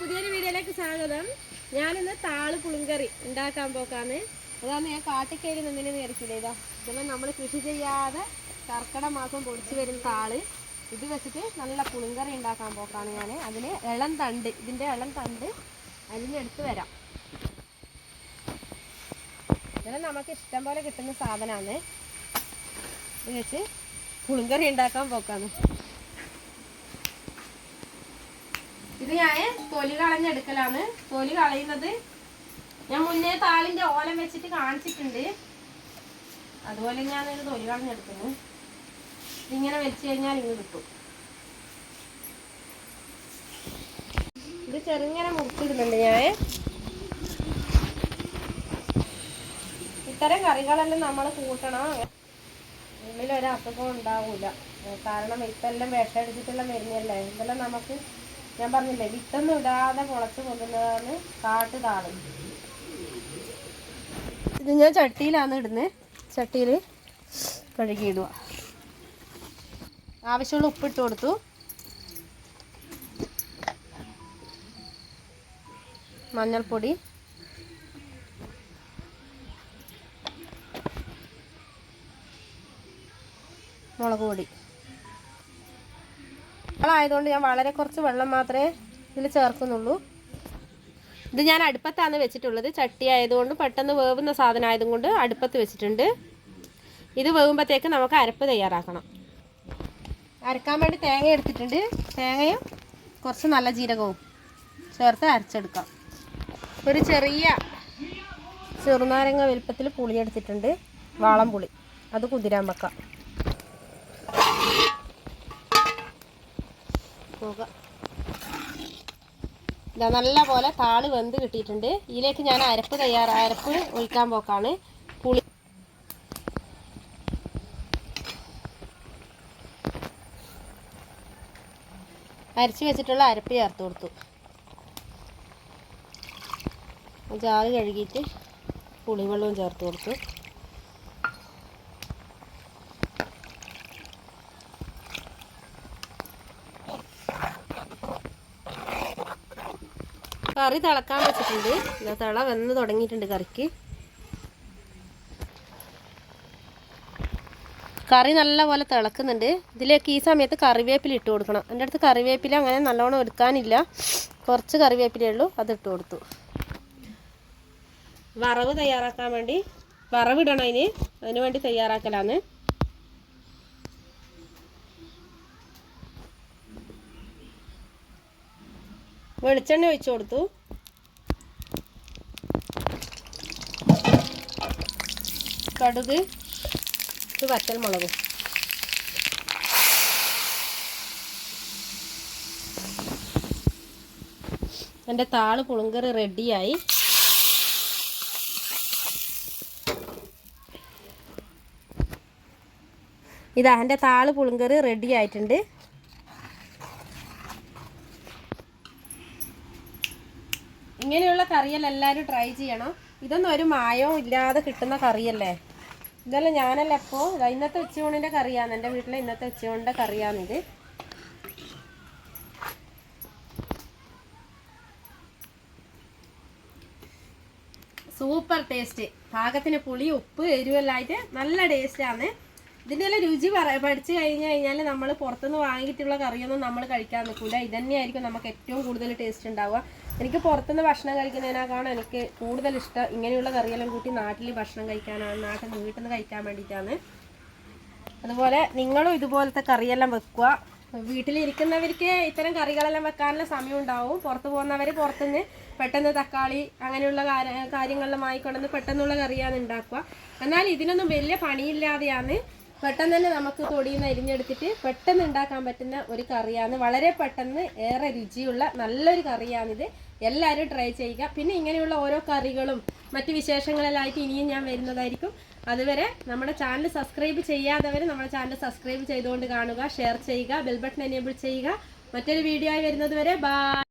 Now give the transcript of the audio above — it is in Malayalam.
പുതിയൊരു വീഡിയോയിലേക്ക് സ്വാഗതം. ഞാനിന്ന് താൾ പുളിങ്കറി ഉണ്ടാക്കാൻ പോക്കാന്ന് അതാണ് ഞാൻ കാട്ടിക്കയറി നിന്നിന് വിചാരിക്കില്ല? ഇതാ ഇതെല്ലാം നമ്മൾ കൃഷി ചെയ്യാതെ കർക്കിട മാസം പൊടിച്ചു വരുന്ന താൾ. ഇത് വെച്ചിട്ട് നല്ല പുളിങ്കറി ഉണ്ടാക്കാൻ പോക്കാണ് ഞാൻ അതിന് ഇളം തണ്ട് ഇതിന്റെ ഇളം തണ്ട് അരിഞ്ഞെടുത്ത് വരാം. ഇതെല്ലാം നമുക്ക് ഇഷ്ടം പോലെ കിട്ടുന്ന സാധനമാണ് ഇത് വെച്ച് പുളിങ്കറി ഉണ്ടാക്കാൻ പോക്കാണ്. ഇത് ഞാൻ തൊലി കളഞ്ഞെടുക്കലാണ്. തൊലി കളയുന്നത് ഞാൻ മുന്നേ താളിന്റെ ഓലം വെച്ചിട്ട് കാണിച്ചിട്ടുണ്ട്. അതുപോലെ ഞാൻ ഒരു തൊലി കളഞ്ഞെടുക്കുന്നു. ഇങ്ങനെ വെച്ച് കഴിഞ്ഞാൽ ഇങ്ങ് കിട്ടും. ഇത് ചെറുങ്ങനെ മുറിച്ചിടുന്നുണ്ട് ഞാൻ ഇത്തരം കറികളെല്ലാം നമ്മൾ കൂട്ടണം. അസുഖം ഉണ്ടാവൂല. കാരണം ഇപ്പെല്ലാം അടിച്ചിട്ടെല്ലാം മരുന്നല്ലേ? ഇതെല്ലാം നമുക്ക് ഞാൻ പറഞ്ഞില്ലേ വിത്തൊന്നും ഇടാതെ മുളച്ച് കൊണ്ടുവന്നതാണ് കാട്ട് താളം. ഇത് ഞാൻ ചട്ടിയിലാണ് ഇടുന്നത് ചട്ടിയിൽ കഴുകിയിടുക ആവശ്യമുള്ള ഉപ്പിട്ട് കൊടുത്തു. മഞ്ഞൾപ്പൊടി. മുളക് പൊടി. ആയതുകൊണ്ട് ഞാൻ വളരെ കുറച്ച് വെള്ളം മാത്രമേ ഇതിൽ ചേർക്കുന്നുള്ളൂ. ഇത് ഞാൻ അടുപ്പത്താണ് വെച്ചിട്ടുള്ളത്. ചട്ടി ആയതുകൊണ്ട് പെട്ടെന്ന് വേവുന്ന സാധനം ആയതുകൊണ്ട് അടുപ്പത്ത് വെച്ചിട്ടുണ്ട്. ഇത് വേവുമ്പോഴത്തേക്ക് നമുക്ക് അരപ്പ് തയ്യാറാക്കണം. അരക്കാൻ വേണ്ടി തേങ്ങ എടുത്തിട്ടുണ്ട്. തേങ്ങയും കുറച്ച് നല്ല ജീരകവും ചേർത്ത് അരച്ചെടുക്കാം. ഒരു ചെറിയ ചെറുനാരങ്ങ വലുപ്പത്തിൽ പുളി എടുത്തിട്ടുണ്ട് വാളം പുളി അത് കുതിരാൻ വെക്കാം. പോക ഇതാ നല്ല പോലെ താൾ വെന്ത് കിട്ടിയിട്ടുണ്ട്. ഇതിലേക്ക് ഞാൻ അരപ്പ് തയ്യാറ അരപ്പ് ഒഴിക്കാൻ പോക്കാണ്. പുളി അരച്ച് വെച്ചിട്ടുള്ള അരപ്പ് ചേർത്ത് കൊടുത്തു. ജാറ് കഴുകിയിട്ട് പുളിവെള്ളവും ചേർത്ത് കൊടുത്തു. കറി തിളക്കാൻ വെച്ചിട്ടുണ്ട്. ഇതാ തിള വന്ന് തുടങ്ങിയിട്ടുണ്ട് കറിക്ക്. കറി നല്ലപോലെ തിളക്കുന്നുണ്ട്. ഇതിലേക്ക് ഈ സമയത്ത് കറിവേപ്പില ഇട്ട് കൊടുക്കണം. എന്റെ അടുത്ത് കറിവേപ്പില അങ്ങനെ നല്ലോണം എടുക്കാനില്ല കുറച്ച് കറിവേപ്പിലേ ഉള്ളൂ. അത് ഇട്ട് കൊടുത്തു. വറവ് തയ്യാറാക്കാൻ വേണ്ടി വറവിടണം അതിന്. അതിന് വേണ്ടി തയ്യാറാക്കലാണ്. വെളിച്ചെണ്ണ ഒഴിച്ചു കൊടുത്തു. കടുക് വറ്റൽ മുളക്. എന്റെ താൾ പുളുങ്കറി റെഡിയായി. ഇതാ എന്റെ താൾ പുളുങ്കറി റെഡി ആയിട്ടുണ്ട് ഇങ്ങനെയുള്ള കറിയല്ല എല്ലാവരും ട്രൈ ചെയ്യണം. ഇതൊന്നും ഒരു മായവും ഇല്ലാതെ കിട്ടുന്ന കറിയല്ലേ? ഇതല്ല ഞാനല്ല ഇപ്പോൾ ഇന്നത്തെ ഉച്ചയൂണിന്റെ കറിയാണ്. എന്റെ വീട്ടിലെ ഇന്നത്തെ ഉച്ചയൂണിന്റെ കറിയാണിത്. സൂപ്പർ ടേസ്റ്റ് പാകത്തിന് പുളി ഉപ്പ് എരിവെല്ലായിട്ട് നല്ല ടേസ്റ്റാണ് ഇതിന്റെ രുചി പറ പഠിച്ചു കഴിഞ്ഞ് കഴിഞ്ഞാൽ നമ്മൾ പുറത്തുനിന്ന് വാങ്ങിയിട്ടുള്ള കറിയൊന്നും നമ്മൾ കഴിക്കാൻ നിൽക്കില്ല ഇതന്നെയായിരിക്കും നമുക്ക് ഏറ്റവും കൂടുതൽ ടേസ്റ്റ് ഉണ്ടാവുക. എനിക്ക് പുറത്തുനിന്ന് ഭക്ഷണം കഴിക്കുന്നതിനേക്കാളും എനിക്ക് കൂടുതൽ ഇഷ്ടം ഇങ്ങനെയുള്ള കറിയെല്ലാം കൂട്ടി നാട്ടിൽ ഭക്ഷണം കഴിക്കാനാണ് നാട്ടിൽ നിന്ന് വീട്ടിൽ നിന്ന് കഴിക്കാൻ വേണ്ടിയിട്ടാണ്. അതുപോലെ നിങ്ങളും ഇതുപോലത്തെ കറിയെല്ലാം വെക്കുക. വീട്ടിലിരിക്കുന്നവർക്ക് ഇത്തരം കറികളെല്ലാം വെക്കാനുള്ള സമയം ഉണ്ടാവും പുറത്തു പോകുന്നവർ പുറത്തുനിന്ന് പെട്ടെന്ന് തക്കാളി അങ്ങനെയുള്ള കാര്യങ്ങളെല്ലാം ആയിക്കൊണ്ടെന്ന് പെട്ടെന്നുള്ള കറിയാണ് ഉണ്ടാക്കുക. എന്നാൽ ഇതിനൊന്നും വലിയ പണിയില്ലാതെയാണ് പെട്ടെന്ന് തന്നെ നമുക്ക് തൊടിയിൽ നിന്ന് അരിഞ്ഞെടുത്തിട്ട് പെട്ടെന്ന് ഉണ്ടാക്കാൻ പറ്റുന്ന ഒരു കറിയാണ്. വളരെ പെട്ടെന്ന് ഏറെ രുചിയുള്ള നല്ലൊരു കറിയാണിത്. എല്ലാവരും ട്രൈ ചെയ്യുക. പിന്നെ ഇങ്ങനെയുള്ള ഓരോ കറികളും മറ്റ് വിശേഷങ്ങളിലായിട്ട് ഇനിയും ഞാൻ വരുന്നതായിരിക്കും. അതുവരെ നമ്മുടെ ചാനൽ സബ്സ്ക്രൈബ് ചെയ്യാത്തവർ നമ്മുടെ ചാനൽ സബ്സ്ക്രൈബ് ചെയ്തുകൊണ്ട് കാണുക ഷെയർ ചെയ്യുക ബെൽബട്ടൺ എനേബിൾ ചെയ്യുക. മറ്റൊരു വീഡിയോ ആയി വരുന്നത് വരെ ബൈ